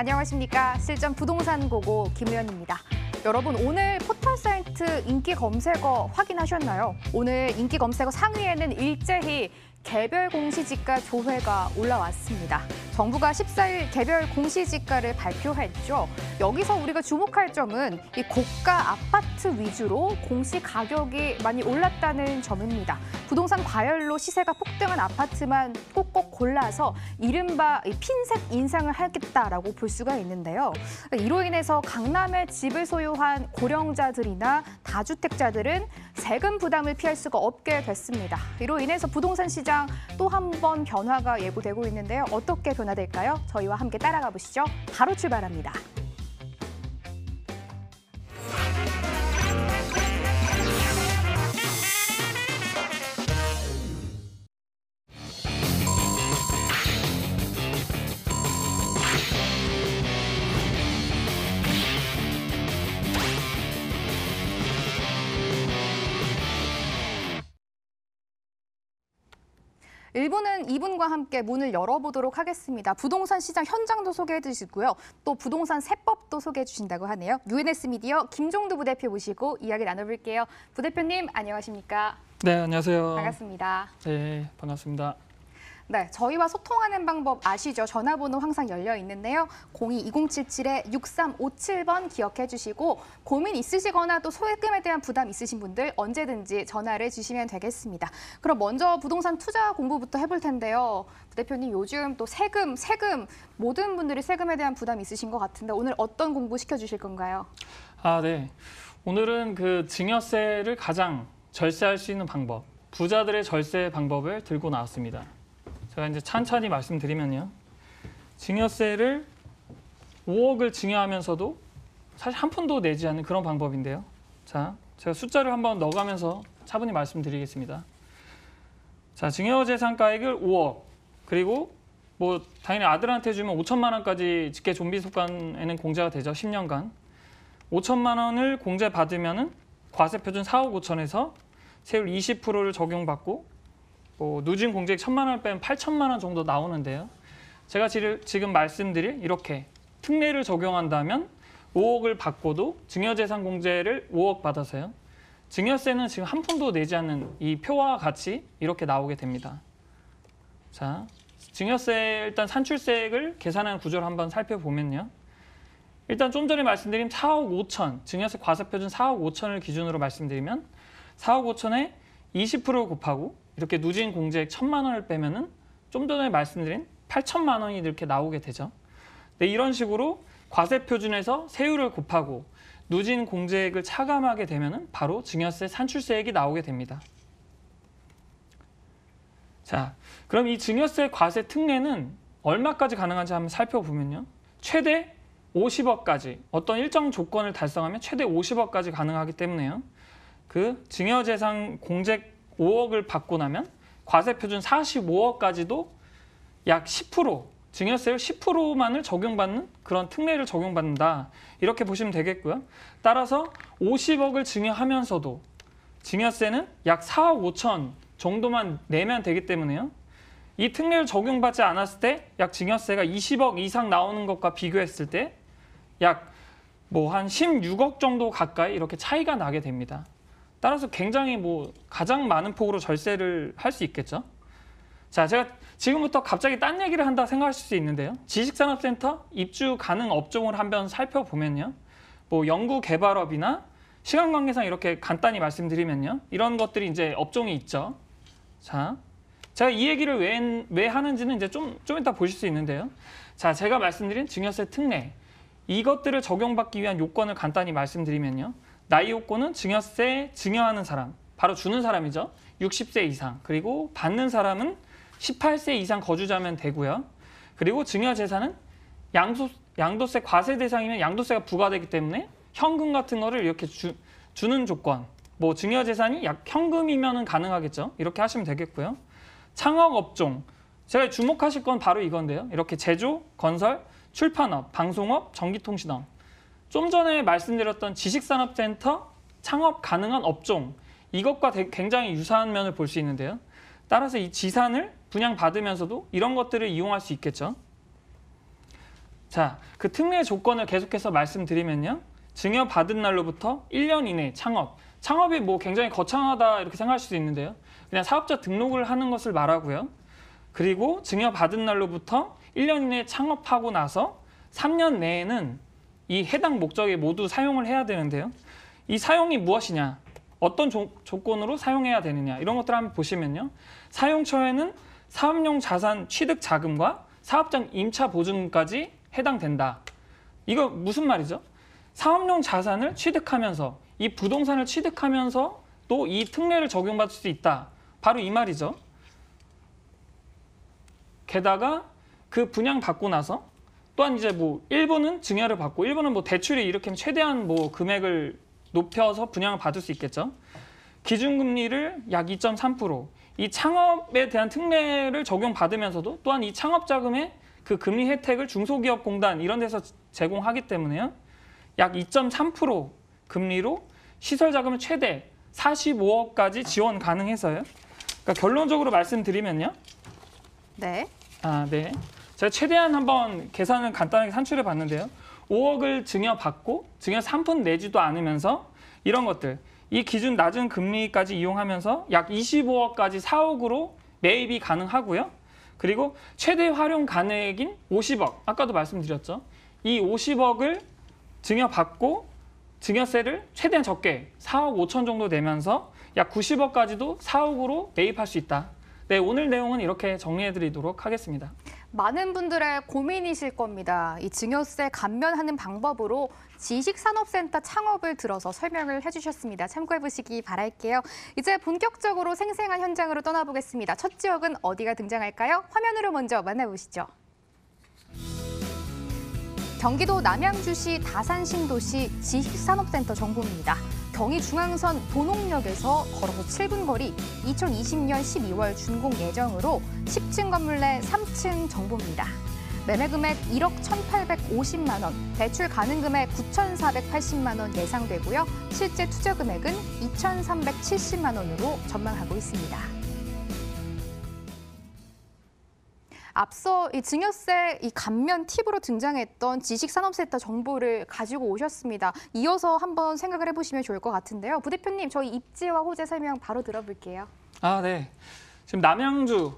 안녕하십니까. 실전 부동산 고고 김우현입니다. 여러분 오늘 포털 사이트 인기 검색어 확인하셨나요? 오늘 인기 검색어 상위에는 일제히 개별 공시지가 조회가 올라왔습니다. 정부가 14일 개별 공시지가를 발표했죠. 여기서 우리가 주목할 점은 이 고가 아파트 위주로 공시 가격이 많이 올랐다는 점입니다. 부동산 과열로 시세가 폭등한 아파트만 꼭꼭 골라서 이른바 이 핀셋 인상을 하겠다라고 볼 수가 있는데요. 이로 인해서 강남에 집을 소유한 고령자들이나 다주택자들은 세금 부담을 피할 수가 없게 됐습니다. 이로 인해서 부동산 시장 또 한 번 변화가 예고되고 있는데요. 어떻게 변화될까요? 저희와 함께 따라가 보시죠. 바로 출발합니다. 일부는 이분과 함께 문을 열어보도록 하겠습니다. 부동산 시장 현장도 소개해 주시고요. 또 부동산 세법도 소개해 주신다고 하네요. UNS 미디어 김종두 부대표 모시고 이야기 나눠볼게요. 부대표님 안녕하십니까? 네, 안녕하세요. 반갑습니다. 네, 반갑습니다. 네, 저희와 소통하는 방법 아시죠? 전화번호 항상 열려 있는데요. 02-2077-6357번 기억해 주시고 고민 있으시거나 또 소액금에 대한 부담 있으신 분들 언제든지 전화를 주시면 되겠습니다. 그럼 먼저 부동산 투자 공부부터 해볼 텐데요. 부대표님 요즘 또 세금, 세금 모든 분들이 세금에 대한 부담 있으신 것 같은데 오늘 어떤 공부 시켜주실 건가요? 아, 네. 오늘은 그 증여세를 가장 절세할 수 있는 방법, 부자들의 절세 방법을 들고 나왔습니다. 제가 이제 찬찬히 말씀드리면요. 증여세를 5억을 증여하면서도 사실 한 푼도 내지 않는 그런 방법인데요. 자, 제가 숫자를 한번 넣어가면서 차분히 말씀드리겠습니다. 자, 증여재산가액을 5억 그리고 뭐 당연히 아들한테 주면 5천만 원까지 직계 좀비 속간에는 공제가 되죠. 10년간. 5천만 원을 공제 받으면은 과세 표준 4억 5천에서 세율 20%를 적용받고 뭐 누진 공제액 천만 원을 빼면 8천만 원 정도 나오는데요. 제가 지금 말씀드릴 이렇게 특례를 적용한다면 5억을 받고도 증여재산 공제를 5억 받아서요. 증여세는 지금 한 푼도 내지 않는 이 표와 같이 이렇게 나오게 됩니다. 자, 증여세 일단 산출세액을 계산하는 구조를 한번 살펴보면요. 일단 좀 전에 말씀드린 4억 5천, 증여세 과세표준 4억 5천을 기준으로 말씀드리면 4억 5천에 20%를 곱하고 이렇게 누진 공제액 천만 원을 빼면은 좀 전에 말씀드린 8천만 원이 이렇게 나오게 되죠. 네, 이런 식으로 과세 표준에서 세율을 곱하고 누진 공제액을 차감하게 되면은 바로 증여세 산출세액이 나오게 됩니다. 자, 그럼 이 증여세 과세 특례는 얼마까지 가능한지 한번 살펴보면요. 최대 50억까지 어떤 일정 조건을 달성하면 최대 50억까지 가능하기 때문에요. 그 증여재산 공제 5억을 받고 나면 과세 표준 45억까지도 약 10% 증여세율 10%만을 적용받는 그런 특례를 적용받는다. 이렇게 보시면 되겠고요. 따라서 50억을 증여하면서도 증여세는 약 4억 5천 정도만 내면 되기 때문에요. 이 특례를 적용받지 않았을 때 약 증여세가 20억 이상 나오는 것과 비교했을 때 약 뭐 한 16억 정도 가까이 이렇게 차이가 나게 됩니다. 따라서 굉장히 뭐 가장 많은 폭으로 절세를 할 수 있겠죠. 자, 제가 지금부터 갑자기 딴 얘기를 한다 생각하실 수 있는데요. 지식산업센터 입주 가능 업종을 한번 살펴보면요. 뭐 연구 개발업이나 시간 관계상 이렇게 간단히 말씀드리면요. 이런 것들이 이제 업종이 있죠. 자, 제가 이 얘기를 왜, 왜 하는지는 이제 좀, 좀 이따 보실 수 있는데요. 자, 제가 말씀드린 증여세 특례. 이것들을 적용받기 위한 요건을 간단히 말씀드리면요. 나이 요건은 증여세 증여하는 사람, 바로 주는 사람이죠. 60세 이상. 그리고 받는 사람은 18세 이상 거주자면 되고요. 그리고 증여 재산은 양도, 양도세 과세 대상이면 양도세가 부과되기 때문에 현금 같은 거를 이렇게 주, 주는 조건. 뭐 증여 재산이 약 현금이면은 가능하겠죠. 이렇게 하시면 되겠고요. 창업 업종. 제가 주목하실 건 바로 이건데요. 이렇게 제조, 건설, 출판업, 방송업, 전기통신업. 좀 전에 말씀드렸던 지식산업센터 창업 가능한 업종 이것과 굉장히 유사한 면을 볼 수 있는데요. 따라서 이 지산을 분양받으면서도 이런 것들을 이용할 수 있겠죠. 자, 그 특례 조건을 계속해서 말씀드리면요. 증여 받은 날로부터 1년 이내 창업. 창업이 뭐 굉장히 거창하다 이렇게 생각할 수도 있는데요. 그냥 사업자 등록을 하는 것을 말하고요. 그리고 증여 받은 날로부터 1년 이내 창업하고 나서 3년 내에는 이 해당 목적에 모두 사용을 해야 되는데요. 이 사용이 무엇이냐? 어떤 조, 조건으로 사용해야 되느냐? 이런 것들 한번 보시면요. 사용처에는 사업용 자산 취득 자금과 사업장 임차 보증까지 해당된다. 이거 무슨 말이죠? 사업용 자산을 취득하면서 이 부동산을 취득하면서 또 이 특례를 적용받을 수 있다. 바로 이 말이죠. 게다가 그 분양 받고 나서 또한 이제 뭐 일부는 증여를 받고 일부는 뭐 대출이 일으키면 최대한 뭐 금액을 높여서 분양을 받을 수 있겠죠. 기준금리를 약 2.3%. 이 창업에 대한 특례를 적용받으면서도 또한 이 창업 자금의 그 금리 혜택을 중소기업공단 이런 데서 제공하기 때문에요. 약 2.3% 금리로 시설 자금을 최대 45억까지 지원 가능해서요. 그러니까 결론적으로 말씀드리면요. 네. 아, 네. 제가 최대한 한번 계산을 간단하게 산출해 봤는데요. 5억을 증여받고 증여 3푼 내지도 않으면서 이런 것들 이 기준 낮은 금리까지 이용하면서 약 25억까지 4억으로 매입이 가능하고요. 그리고 최대 활용 가액인 50억 아까도 말씀드렸죠. 이 50억을 증여받고 증여세를 최대한 적게 4억 5천 정도 내면서 약 90억까지도 4억으로 매입할 수 있다. 네, 오늘 내용은 이렇게 정리해 드리도록 하겠습니다. 많은 분들의 고민이실 겁니다. 이 증여세 감면하는 방법으로 지식산업센터 창업을 들어서 설명을 해주셨습니다. 참고해 보시기 바랄게요. 이제 본격적으로 생생한 현장으로 떠나보겠습니다. 첫 지역은 어디가 등장할까요? 화면으로 먼저 만나보시죠. 경기도 남양주시 다산 신도시 지식산업센터 정보입니다. 경의중앙선 도농역에서 걸어서 7분 거리 2020년 12월 준공 예정으로 10층 건물 내 3층 정보입니다. 매매 금액 1억 1,850만 원, 대출 가능 금액 9,480만 원 예상되고요. 실제 투자 금액은 2,370만 원으로 전망하고 있습니다. 앞서 이 증여세 이 감면 팁으로 등장했던 지식산업센터 정보를 가지고 오셨습니다. 이어서 한번 생각을 해보시면 좋을 것 같은데요. 부대표님, 저희 입지와 호재 설명 바로 들어볼게요. 아, 네. 지금 남양주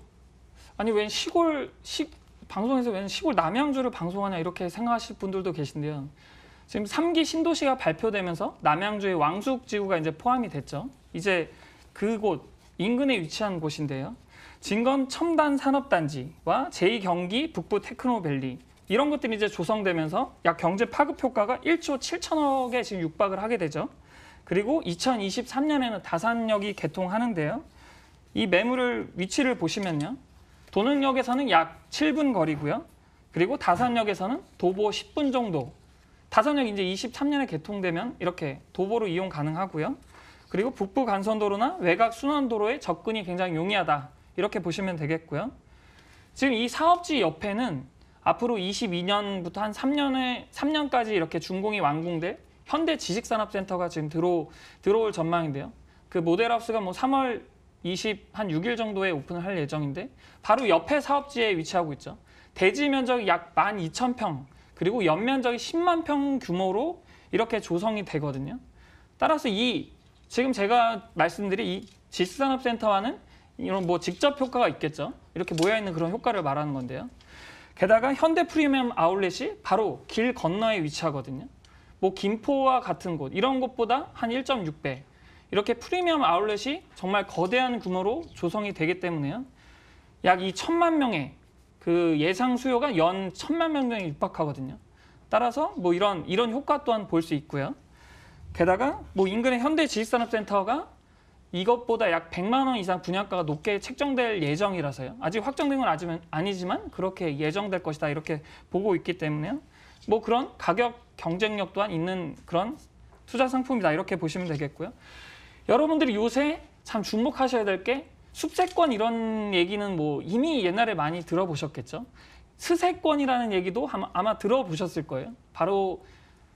아니 웬 시골 시 방송에서 웬 시골 남양주를 방송하냐 이렇게 생각하실 분들도 계신데요. 지금 3기 신도시가 발표되면서 남양주의 왕숙지구가 이제 포함이 됐죠. 이제 그곳 인근에 위치한 곳인데요. 진건 첨단 산업단지와 제2경기 북부 테크노밸리 이런 것들이 이제 조성되면서 약 경제 파급 효과가 1조 7천억에 지금 육박을 하게 되죠. 그리고 2023년에는 다산역이 개통하는데요. 이 매물을 위치를 보시면요. 도능역에서는 약 7분 거리고요. 그리고 다산역에서는 도보 10분 정도. 다산역 이제 23년에 개통되면 이렇게 도보로 이용 가능하고요. 그리고 북부 간선도로나 외곽 순환도로에 접근이 굉장히 용이하다. 이렇게 보시면 되겠고요. 지금 이 사업지 옆에는 앞으로 22년부터 한 3년에 3년까지 이렇게 준공이 완공될 현대 지식산업센터가 지금 들어 들어올 전망인데요. 그 모델하우스가 뭐 3월 20 한 6일 정도에 오픈을 할 예정인데 바로 옆에 사업지에 위치하고 있죠. 대지 면적이 약 12,000평 그리고 연면적이 10만 평 규모로 이렇게 조성이 되거든요. 따라서 이 지금 제가 말씀드린 이 지식산업센터와는 이런 뭐 직접 효과가 있겠죠. 이렇게 모여 있는 그런 효과를 말하는 건데요. 게다가 현대 프리미엄 아울렛이 바로 길 건너에 위치하거든요. 뭐 김포와 같은 곳 이런 곳보다 한 1.6배 이렇게 프리미엄 아울렛이 정말 거대한 규모로 조성이 되기 때문에요. 약 2천만 명의 그 예상 수요가 연 천만 명에 육박하거든요. 따라서 뭐 이런 이런 효과 또한 볼 수 있고요. 게다가 뭐 인근의 현대 지식산업센터가 이것보다 약 100만 원 이상 분양가가 높게 책정될 예정이라서요. 아직 확정된 건 아직은 아니지만 그렇게 예정될 것이다 이렇게 보고 있기 때문에요. 뭐 그런 가격 경쟁력 또한 있는 그런 투자 상품이다 이렇게 보시면 되겠고요. 여러분들이 요새 참 주목하셔야 될 게 숲세권 이런 얘기는 뭐 이미 옛날에 많이 들어보셨겠죠. 스세권이라는 얘기도 아마, 아마 들어보셨을 거예요. 바로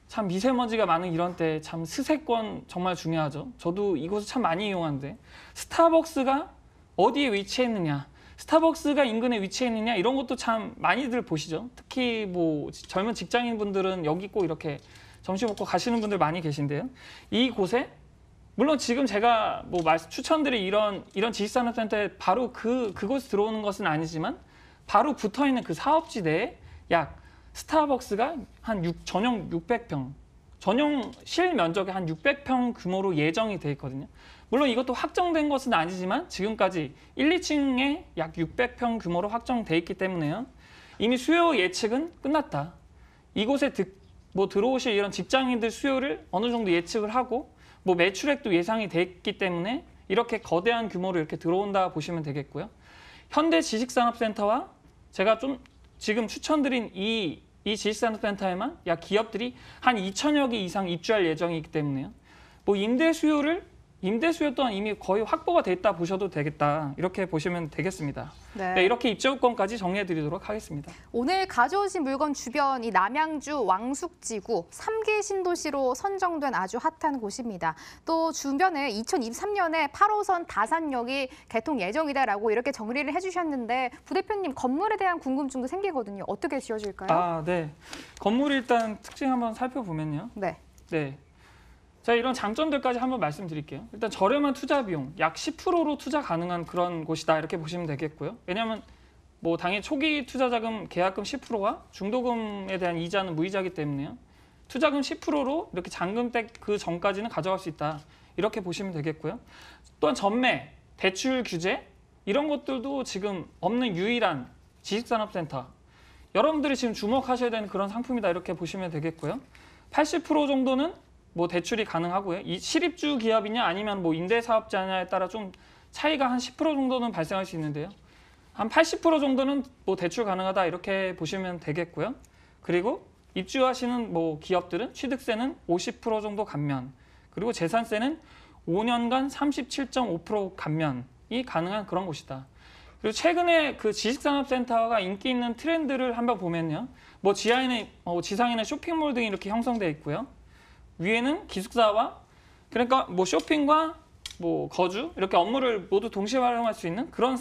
참 미세먼지가 많은 이런 때 참 스세권 정말 중요하죠. 저도 이곳을 참 많이 이용하는데 스타벅스가 어디에 위치했느냐. 스타벅스가 인근에 위치해 있느냐 이런 것도 참 많이들 보시죠. 특히 뭐 젊은 직장인 분들은 여기 꼭 이렇게 점심 먹고 가시는 분들 많이 계신데요. 이 곳에 물론 지금 제가 뭐 말씀 추천드릴 이런 이런 지식산업센터에 바로 그 그곳 들어오는 것은 아니지만 바로 붙어 있는 그 사업지 내에 약 스타벅스가 한 6, 전용 600평 전용 실 면적의 한 600평 규모로 예정이 돼 있거든요. 물론 이것도 확정된 것은 아니지만 지금까지 1, 2층에 약 600평 규모로 확정돼 있기 때문에요. 이미 수요 예측은 끝났다. 이곳에 득, 뭐 들어오실 이런 직장인들 수요를 어느 정도 예측을 하고 뭐 매출액도 예상이 됐기 때문에 이렇게 거대한 규모로 이렇게 들어온다 보시면 되겠고요. 현대 지식산업센터와 제가 좀 지금 추천드린 이, 이 지식산업센터에만 약 기업들이 한 2천여 개 이상 입주할 예정이기 때문에요. 뭐 임대 수요를 임대 수요 또한 이미 거의 확보가 돼 있다 보셔도 되겠다 이렇게 보시면 되겠습니다. 네. 네, 이렇게 입주권까지 정리해드리도록 하겠습니다. 오늘 가져오신 물건 주변 이 남양주 왕숙지구 3기 신도시로 선정된 아주 핫한 곳입니다. 또 주변에 2023년에 8호선 다산역이 개통 예정이다라고 이렇게 정리를 해주셨는데 부대표님 건물에 대한 궁금증도 생기거든요. 어떻게 지어질까요? 아, 네. 건물 일단 특징 한번 살펴보면요. 네. 네. 자, 이런 장점들까지 한번 말씀드릴게요. 일단 저렴한 투자 비용, 약 10%로 투자 가능한 그런 곳이다. 이렇게 보시면 되겠고요. 왜냐하면 뭐 당연히 초기 투자 자금 계약금 10%와 중도금에 대한 이자는 무이자기 때문에요. 투자금 10%로 이렇게 잔금 때 그 전까지는 가져갈 수 있다. 이렇게 보시면 되겠고요. 또한 전매, 대출 규제 이런 것들도 지금 없는 유일한 지식산업센터. 여러분들이 지금 주목하셔야 되는 그런 상품이다. 이렇게 보시면 되겠고요. 80% 정도는 뭐 대출이 가능하고요. 이 실입주 기업이냐 아니면 뭐 임대 사업자냐에 따라 좀 차이가 한 10% 정도는 발생할 수 있는데요. 한 80% 정도는 뭐 대출 가능하다 이렇게 보시면 되겠고요. 그리고 입주하시는 뭐 기업들은 취득세는 50% 정도 감면, 그리고 재산세는 5년간 37.5% 감면이 가능한 그런 곳이다. 그리고 최근에 그 지식산업센터가 인기 있는 트렌드를 한번 보면요. 뭐 지하에는 어, 지상에는 쇼핑몰 등이 이렇게 형성되어 있고요. 위에는 기숙사와 그러니까 뭐 쇼핑과 뭐 거주 이렇게 업무를 모두 동시에 활용할 수 있는 그런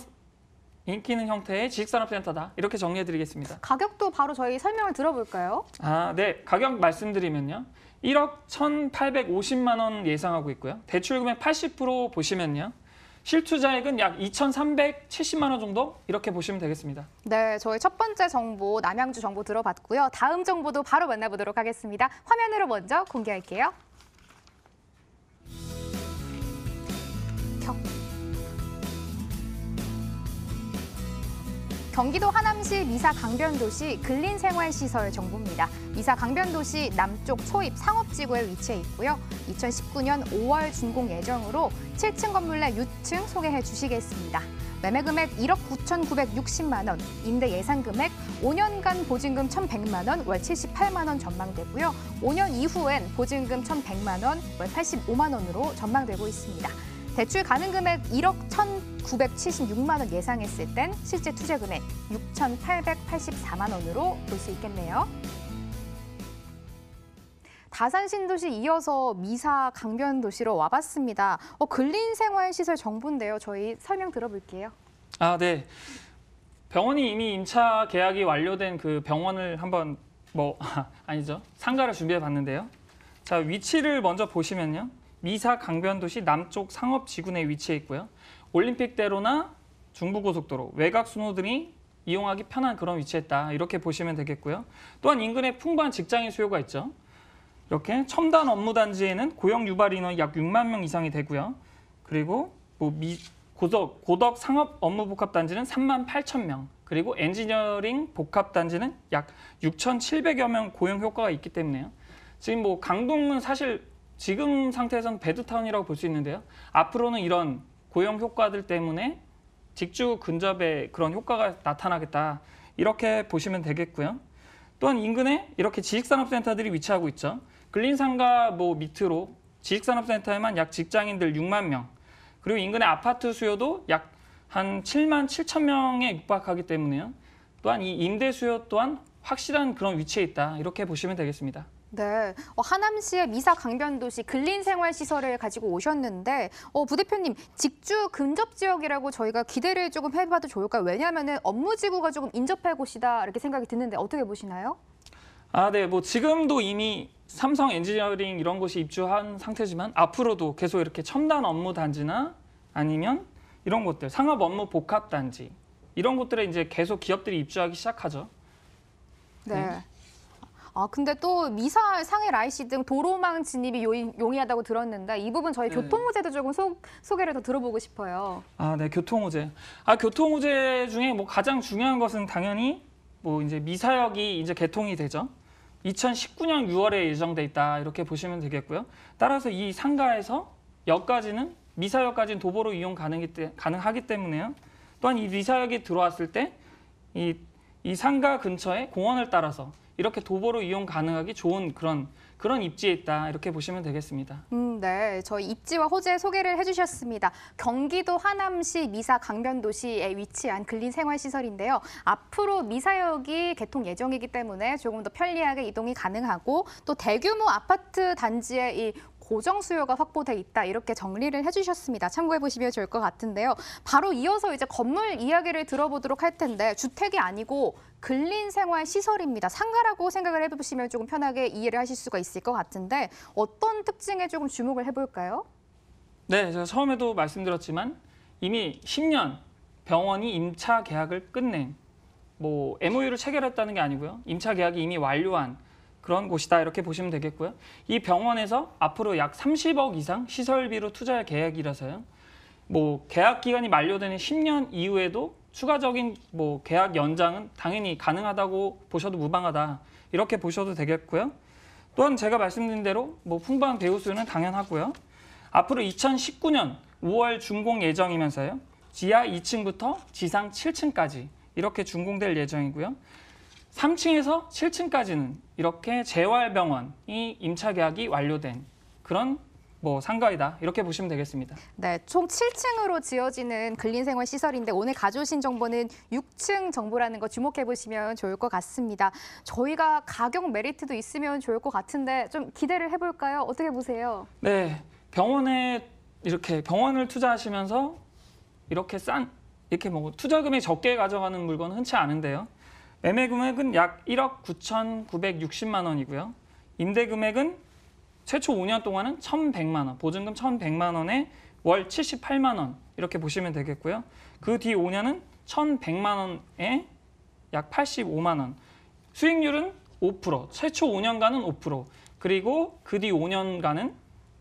인기 있는 형태의 지식산업센터다 이렇게 정리해드리겠습니다. 가격도 바로 저희 설명을 들어볼까요? 아, 네 가격 말씀드리면요. 1억 1,850만 원 예상하고 있고요. 대출 금액 80% 보시면요. 실투자액은 약 2,370만 원 정도 이렇게 보시면 되겠습니다. 네, 저희 첫 번째 정보 남양주 정보 들어봤고요. 다음 정보도 바로 만나보도록 하겠습니다. 화면으로 먼저 공개할게요. 경... 경기도 하남시 미사 강변도시 근린생활시설 정보입니다. 미사 강변도시 남쪽 초입 상업지구에 위치해 있고요. 2019년 5월 준공 예정으로 7층 건물 내 6층 소개해 주시겠습니다. 매매 금액 1억 9,960만 원, 임대 예상 금액 5년간 보증금 1,100만 원, 월 78만 원 전망되고요. 5년 이후엔 보증금 1,100만 원, 월 85만 원으로 전망되고 있습니다. 대출 가능 금액 1억 1,976만 원 예상했을 땐 실제 투자 금액 6,884만 원으로 볼 수 있겠네요. 다산 신도시 이어서 미사 강변 도시로 와봤습니다. 어, 근린 생활 시설 정보인데요. 저희 설명 들어볼게요. 아, 네. 병원이 이미 임차 계약이 완료된 그 병원을 한번 뭐 아니죠. 상가를 준비해 봤는데요. 자, 위치를 먼저 보시면요. 미사 강변도시 남쪽 상업지구 내에 위치해 있고요. 올림픽대로나 중부고속도로, 외곽 순호등이 이용하기 편한 그런 위치에 있다. 이렇게 보시면 되겠고요. 또한 인근에 풍부한 직장인 수요가 있죠. 이렇게 첨단 업무 단지에는 고용 유발 인원이 약 6만 명 이상이 되고요. 그리고 뭐 미, 고덕, 고덕 상업 업무 복합 단지는 3만 8천 명, 그리고 엔지니어링 복합 단지는 약 6,700여 명 고용 효과가 있기 때문에요. 지금 뭐 강동은 사실 지금 상태에서는 베드타운이라고 볼 수 있는데요. 앞으로는 이런 고용 효과들 때문에 직주 근접에 그런 효과가 나타나겠다. 이렇게 보시면 되겠고요. 또한 인근에 이렇게 지식산업센터들이 위치하고 있죠. 근린상가 뭐 밑으로 지식산업센터에만 약 직장인들 6만 명, 그리고 인근의 아파트 수요도 약 한 7만 7천 명에 육박하기 때문에요. 또한 이 임대 수요 또한 확실한 그런 위치에 있다. 이렇게 보시면 되겠습니다. 네, 어, 하남시의 미사 강변도시 근린생활시설을 가지고 오셨는데 어, 부대표님 직주 근접 지역이라고 저희가 기대를 조금 해봐도 좋을까요? 왜냐하면 업무지구가 조금 인접할 곳이다 이렇게 생각이 드는데 어떻게 보시나요? 아, 네. 뭐 지금도 이미 삼성 엔지니어링 이런 곳이 입주한 상태지만 앞으로도 계속 이렇게 첨단 업무 단지나 아니면 이런 곳들 상업 업무 복합 단지 이런 곳들에 이제 계속 기업들이 입주하기 시작하죠. 네. 네. 아 근데 또 미사, 상해, 라이시 등 도로망 진입이 요인, 용이하다고 들었는데 이 부분 저희 네. 교통호재도 조금 소, 소개를 더 들어보고 싶어요. 아, 네, 교통호재. 아, 교통호재 중에 뭐 가장 중요한 것은 당연히 뭐 이제 미사역이 이제 개통이 되죠. 2019년 6월에 예정돼 있다 이렇게 보시면 되겠고요. 따라서 이 상가에서 역까지는 미사역까지는 도보로 이용 가능하기 때문에요. 또한 이 미사역이 들어왔을 때 이 이 상가 근처에 공원을 따라서 이렇게 도보로 이용 가능하기 좋은 그런 그런 입지에 있다 이렇게 보시면 되겠습니다. 음, 네. 저희 입지와 호재 소개를 해주셨습니다. 경기도 하남시 미사 강변도시에 위치한 근린 생활시설인데요. 앞으로 미사역이 개통 예정이기 때문에 조금 더 편리하게 이동이 가능하고 또 대규모 아파트 단지에 이 고정 수요가 확보돼 있다 이렇게 정리를 해주셨습니다. 참고해 보시면 좋을 것 같은데요. 바로 이어서 이제 건물 이야기를 들어보도록 할 텐데 주택이 아니고 근린 생활 시설입니다. 상가라고 생각을 해보시면 조금 편하게 이해를 하실 수가 있을 것 같은데 어떤 특징에 조금 주목을 해볼까요? 네, 제가 처음에도 말씀드렸지만 이미 10년 병원이 임차 계약을 끝낸 뭐 MOU를 체결했다는 게 아니고요. 임차 계약이 이미 완료한 그런 곳이다 이렇게 보시면 되겠고요. 이 병원에서 앞으로 약 30억 이상 시설비로 투자할 계획이라서요. 뭐 계약 기간이 만료되는 10년 이후에도 추가적인 뭐 계약 연장은 당연히 가능하다고 보셔도 무방하다 이렇게 보셔도 되겠고요. 또한 제가 말씀드린 대로 뭐 풍부한 배우 수는 당연하고요. 앞으로 2019년 5월 준공 예정이면서요. 지하 2층부터 지상 7층까지 이렇게 준공될 예정이고요. 3층에서 7층까지는 이렇게 재활병원이 임차 계약이 완료된 그런 뭐 상가이다 이렇게 보시면 되겠습니다. 네, 총 7층으로 지어지는 근린생활 시설인데 오늘 가져오신 정보는 6층 정보라는 거 주목해 보시면 좋을 것 같습니다. 저희가 가격 메리트도 있으면 좋을 것 같은데 좀 기대를 해볼까요? 어떻게 보세요? 네, 병원에 이렇게 병원을 투자하시면서 이렇게 싼 이렇게 뭐 투자금이 적게 가져가는 물건은 흔치 않은데요. 매매 금액은 약 1억 9,960만 원이고요. 임대 금액은 최초 5년 동안은 1,100만 원, 보증금 1,100만 원에 월 78만 원 이렇게 보시면 되겠고요. 그 뒤 5년은 1,100만 원에 약 85만 원. 수익률은 5%, 최초 5년간은 5%, 그리고 그 뒤 5년간은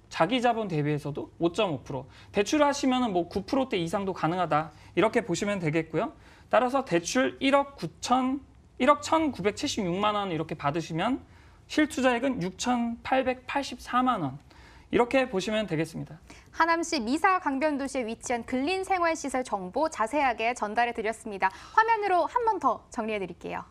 자기 자본 대비해서도 5.5%. 대출하시면은 뭐 9%대 이상도 가능하다. 이렇게 보시면 되겠고요. 따라서 대출 1억 9천 1억 1,976만 원 이렇게 받으시면 실투자액은 6,884만 원. 이렇게 보시면 되겠습니다. 하남시 미사 강변도시에 위치한 근린생활시설 정보 자세하게 전달해 드렸습니다. 화면으로 한 번 더 정리해 드릴게요.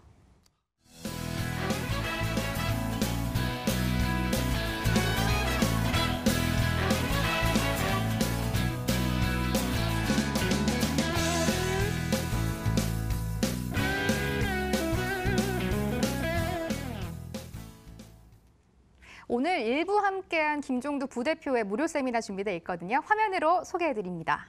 오늘 일부 함께한 김종두 부대표의 무료 세미나 준비되어 있거든요. 화면으로 소개해 드립니다.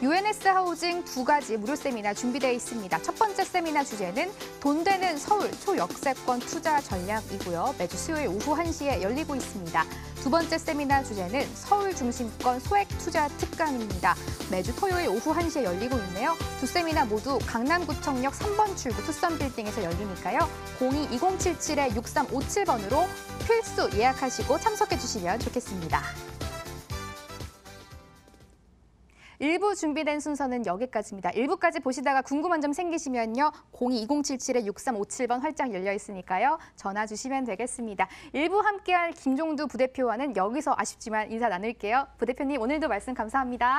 UNS 하우징 두 가지 무료 세미나 준비되어 있습니다. 첫 번째 세미나 주제는 돈 되는 서울 초역세권 투자 전략이고요. 매주 수요일 오후 1시에 열리고 있습니다. 두 번째 세미나 주제는 서울 중심권 소액 투자 특강입니다. 매주 토요일 오후 1시에 열리고 있네요. 두 세미나 모두 강남구청역 3번 출구 투썸 빌딩에서 열리니까요. 02-2077-6357번으로 필수 예약하시고 참석해 주시면 좋겠습니다. 일부 준비된 순서는 여기까지입니다. 일부까지 보시다가 궁금한 점 생기시면요. 02-2077-6357번 활짝 열려 있으니까요. 전화 주시면 되겠습니다. 일부 함께할 김종두 부대표와는 여기서 아쉽지만 인사 나눌게요. 부대표님 오늘도 말씀 감사합니다.